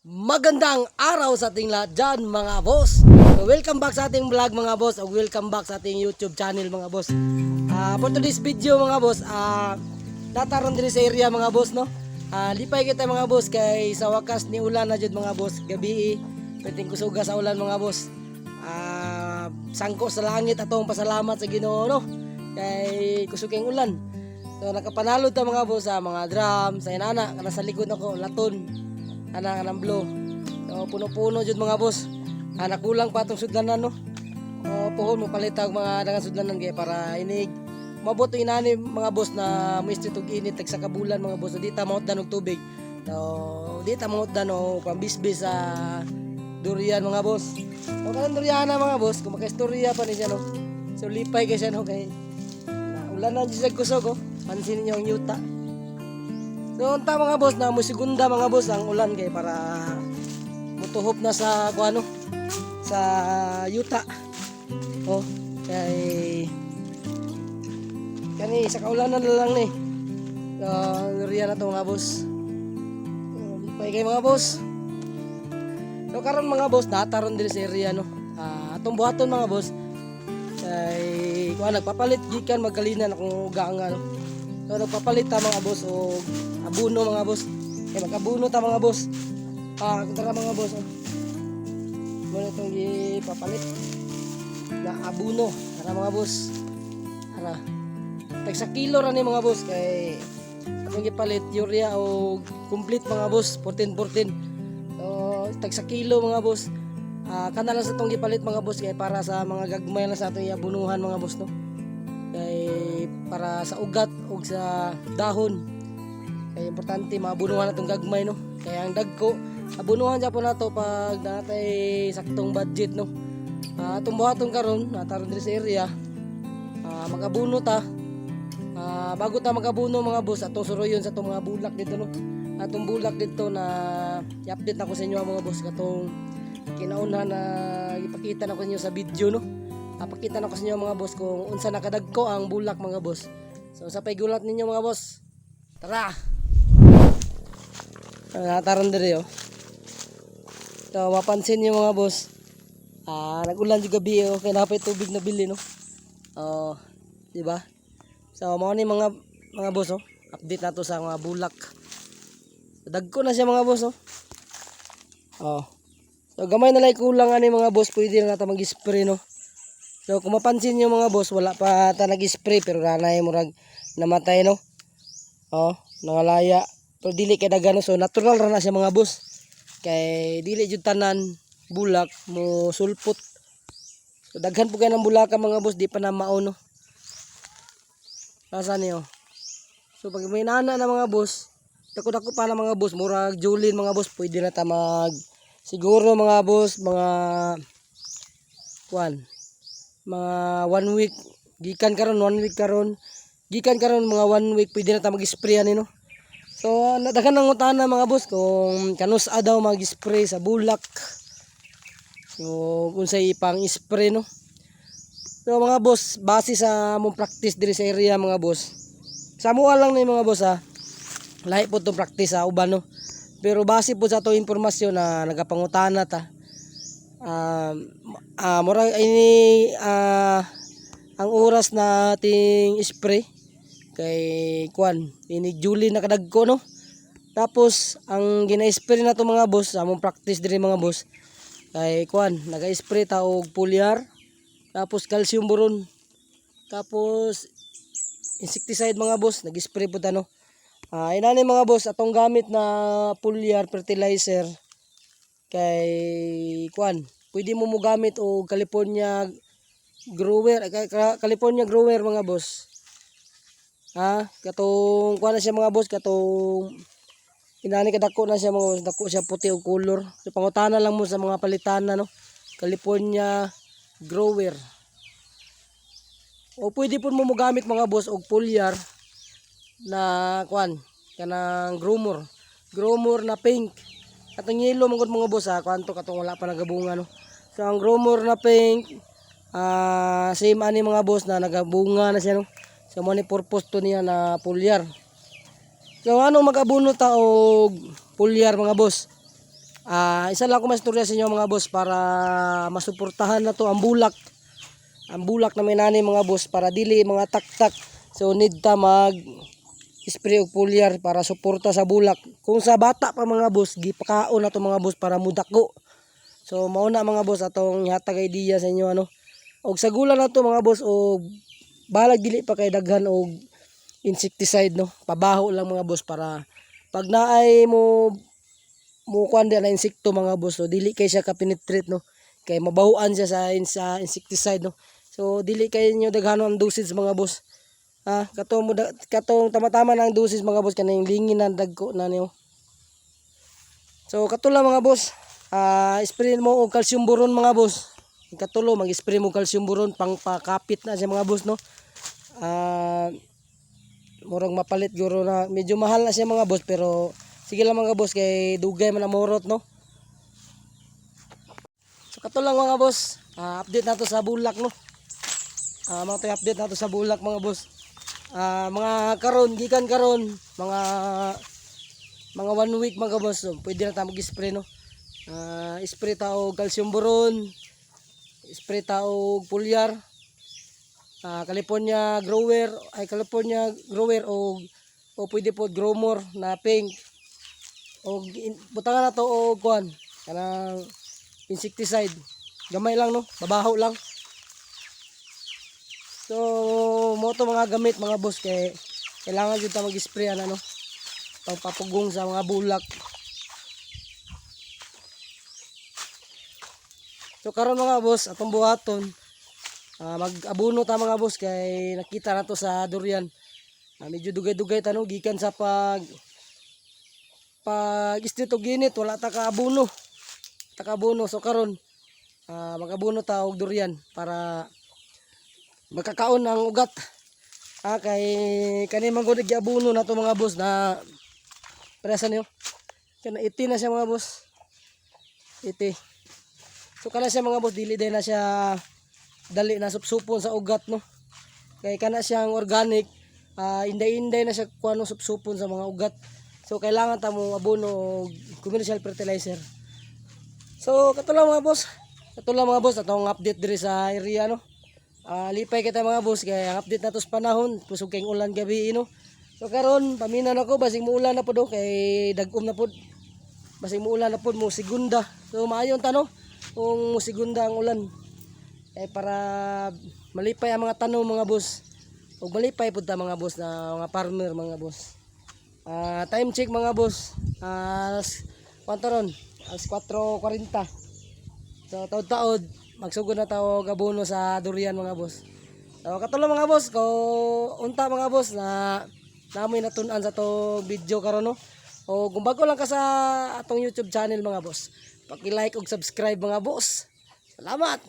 Magandang araw sa ating lahat dyan mga boss. Welcome back sa ating vlog mga boss o welcome back sa ating YouTube channel mga boss. Ah, for today's video mga boss, ah dataron din sa area mga boss no. Ah, lipay kita mga boss kay sa wakas ni ulan na jud mga boss gabi. Pwedeng kusuga sa ulan mga boss. Ah, sangko sa langit atong pasalamat sa Ginoo no. Kay kusuging ulan. So nakapanalo ta mga boss sa mga drum, sa inana kana sa likod ako laton ana anang blow. So puno-puno jud mga boss. Ana kulang pa tong sudlanan no. O pohon mo palit og mga dangan sudlanan kay para inig mabuto inani mga boss na may og init tag sa kabulan mga boss. So, di ta maot og tubig. So di ta maot og pambisbis sa durian mga boss. So kanang durian na mga boss, kung makaistorya pa ni siya no. So lipay kay siya no kay na ulan na dyan sa kusog oh. Pansin niyo ang yuta. So unta mga boss na mo segunda mga boss ang ulan kay para mutuhop na sa kuano sa yuta. Oh, kay kani sa kaulanan na lang ni. So riya na to mga boss. Lipay kay mga boss. So karon mga boss nataron diri sa area no. Ah, atong buhaton mga boss kay kuha nagpapalit gikan magkalinan akong uga nga no. So nagpapalit ta mga boss o abuno mga boss. Kay magabuno ta mga boss. Ah, tara mga boss. Oh. Muna itong ipapalit na abuno. Tara mga boss. Tara. Tag sa kilo ra ni mga boss kay atong gipalit urea o complete mga boss 14 14. So tag sa kilo mga boss. Ah, kana lang sa itong gipalit mga boss kay para sa mga gagmay lang sa atong iabunuhan mga boss no para sa ugat ug sa dahon. Kay importante mabunuhan natong gagmay no? Kay ang dagko abunuhan japon nato pag natay saktong budget no? Uh, atong buhaton karon nataron diri sa area Ah, magabuno ta. Ah, bago ta magabuno mga boss atong suruyon sa atong mga bulak dito no? Atong bulak dito na i-update na ko sa inyo mga boss katong kinauna na ipakita na ko inyo sa video no Papakita na ko sa inyo mga boss kung unsa nakadagko ang bulak mga boss. So sa paigulat ninyo mga boss. Tara. Nataron dire oh. So mapansin niyo mga boss. Ah, nagulan juga gabi oh, kaya napay tubig na bili no. Oh, di ba? So mao ni mga mga boss oh. Update nato sa mga bulak. Dagko na siya mga boss oh. Oh. So gamay na lang kulang ani mga boss, pwede na nato mag-spray no. So kung mapansin niyo mga boss, wala pa ta nag-spray pero nanay murag namatay no. Oh, nangalaya. Pero dili kay dagano so natural ra na siya mga boss. Kay dili jud tanan bulak mo sulpot. So daghan po kayo ng bulaka mga boss, di pa na mao no. Niyo? So pag may nana na mga boss, dako-dako pa na mga boss, murag Julin mga boss, pwede na ta mag siguro mga boss, mga kuan mga one week gikan karon one week karon. Gikan karon mga one week pwede na ta mag-spray ani no? So nadagan ng utana mga boss kung kanus daw mag-spray sa bulak. So kung sa ipang spray no? So mga boss base sa mong practice diri sa area mga boss sa mua lang ni mga boss ha lahi po itong practice sa uban no? Pero base po sa to impormasyon na nagapangutana ta um, ah mura ini ah ang oras na ating spray. Kay kuan ini July na kadagko no? Tapos ang gina-spray na to mga boss among practice diri mga boss. Kay kuan naga-spray ta og foliar tapos calcium boron. Tapos insecticide mga boss nag-spray po ta no? Ah inani mga boss atong gamit na foliar fertilizer kay kuan pwede mo mo gamit o California grower California grower mga boss. Ha? Katong kuan na siya mga boss katong inani kadako na siya mga boss. Dako siya puti og color. So pangutana lang mo sa mga palitan na no? California grower. O pwede po mo mo gamit mga boss og foliar na kuan kanang groomer groomer na pink katong yellow mangod mga boss ha kanto katong wala pa nagabunga no so ang groomer na pink ah same ani mga boss na nagabunga na siya no so mo ni purpose to niya na pulyar so ano magabuno ta og pulyar mga boss Ah, isa lang ko masturya sa inyo mga boss para masuportahan na to ang bulak. Ang bulak na may nani mga boss para dili mga taktak. So need ta mag spray og foliar para suporta sa bulak. Kung sa bata pa mga boss, gipakaon na to mga boss para mudako. So mao na mga boss atong hatag idea sa inyo ano. Og sa gula na to mga boss og balag dili pa kay daghan og insecticide no. Pabaho lang mga boss para pag naay mo mo kuan na insekto mga boss so dili kay siya ka penetrate no. Kay mabahuan siya sa, sa insecticide no. So dili kay inyo daghanon ang dosage mga boss. Ah, katong mo da- katong tama-tama na ang dosage mga boss kanang lingin na dagko na niyo. So katula mga boss, ah spray mo og calcium boron mga boss. Katulo mag-spray mo calcium boron pang pakapit na siya mga boss no. Ah murag mapalit guro na medyo mahal na siya mga boss pero sige lang mga boss kay dugay man ang morot no. So kato lang mga boss, ah, update nato sa bulak no. Ah mga update nato sa bulak mga boss. Ah mga karon gikan karon mga mga one week mga boss so, pwede na tayo mag-spray no. Ah spray ta og calcium boron, spray ta og foliar, ah California grower, ay California grower o o pwede po growmore na pink. O butangan na to o kuan kanang insecticide. Gamay lang no, babaho lang. So, mo to mga gamit mga boss kay kailangan jud ta mag-spray ano pagpapugong sa mga bulak. So karon mga boss, atong buhaton ah, mag-abuno ta mga boss kay nakita na to sa durian. Ah, medyo dugay-dugay tanong gikan sa pag pag istito ginit wala ta ka abuno. Ta ka abuno so karon ah, mag-abuno ta og durian para magkakaon ang ugat. Ah, kay kani man gud giabuno na to mga boss na presa niyo. Kana iti na siya mga boss. Iti. So kana siya mga boss dili din na siya dali na supsupon sa ugat no. Kay kana siyang organic ah inday-inday na siya kuano supsupon sa mga ugat. So kailangan ta mo abono commercial fertilizer. So kato mga boss. Kato mga boss atong update diri sa area no. Ah lipay kita mga boss kay ang update nato sa panahon pusog kay ulan gabi no. So karon paminaw na ko basig muulan na pud oh, kay dagom na pud. Basig muulan na pud mo segunda. So maayon ta no kung mo segunda ang ulan. Eh para malipay ang mga tanong mga boss. Ug malipay pud ta mga boss na mga farmer mga boss. Ah, time check mga boss. As kwanto ron? As 4:40. So taod-taod magsugod na tawo gabono sa durian mga boss. So katulo mga boss ko unta mga boss na namoy natun-an sa to video karon no. O kung bago lang ka sa atong YouTube channel mga boss, paki-like ug subscribe mga boss. Salamat.